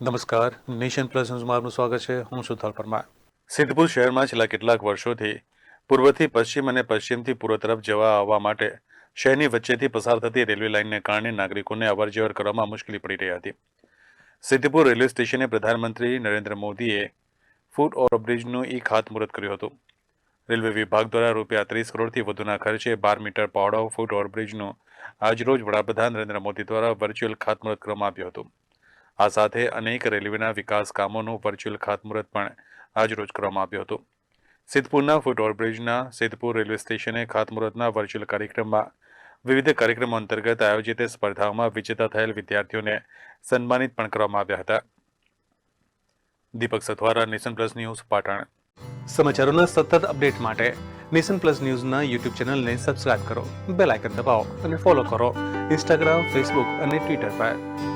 નમસ્કાર. Nation plus ન્યૂઝમાં આપનું સ્વાગત છે. હું સુથલ પરમાર. સિદ્ધપુર શહેરમાં છેલ્લા કેટલાક વર્ષોથી પૂર્વથી પશ્ચિમ અને પશ્ચિમથી પૂર્વ તરફ જવા આવવા માટે શહેરની વચ્ચેથી પસાર થતી રેલવે લાઇનને કારણે નાગરિકોને અવરજવર કરવામાં મુશ્કેલી પડી રહી હતી. સિદ્ધપુર રેલવે સ્ટેશને પ્રધાનમંત્રી નરેન્દ્ર મોદીએ ફૂટ ઓવરબ્રિજનું ઈ ખાતમુહૂર્ત કર્યું હતું. રેલવે વિભાગ દ્વારા રૂપિયા ત્રીસ કરોડથી વધુના ખર્ચે બાર મીટર પહોળો ફૂટ ઓવરબ્રિજનું આજરોજ વડાપ્રધાન નરેન્દ્ર મોદી દ્વારા વર્ચ્યુઅલ ખાતમુહૂર્ત કરવામાં આવ્યું હતું. આ સાથે અનેક રેલવેના વિકાસ કામોનું વર્ચ્યુઅલ ખાતમુહૂર્ત પણ આજરોજ કરવામાં આવ્યું હતું. સિદ્ધપુરના ફૂટ ઓવરબ્રિજના સિદ્ધપુર રેલવે સ્ટેશને ખાતમુહૂર્તના વર્ચ્યુઅલ કાર્યક્રમમાં વિવિધ કાર્યક્રમો અંતર્ગત આયોજિત સ્પર્ધાઓમાં વિજેતા થયેલ વિદ્યાર્થીઓને સન્માનિત પણ કરવામાં આવ્યા હતા. Deepak Sathvara, nation plus news, Patan. સમાચારોના સતત અપડેટ માટે નેશન પ્લસ ન્યૂઝના યુટ્યુબ ચેનલને સબસ્ક્રાઇબ કરો, બેલ આઇકન દબાવો અને ફોલો કરો ઇન્સ્ટાગ્રામ, ફેસબુક અને ટ્વિટર પર.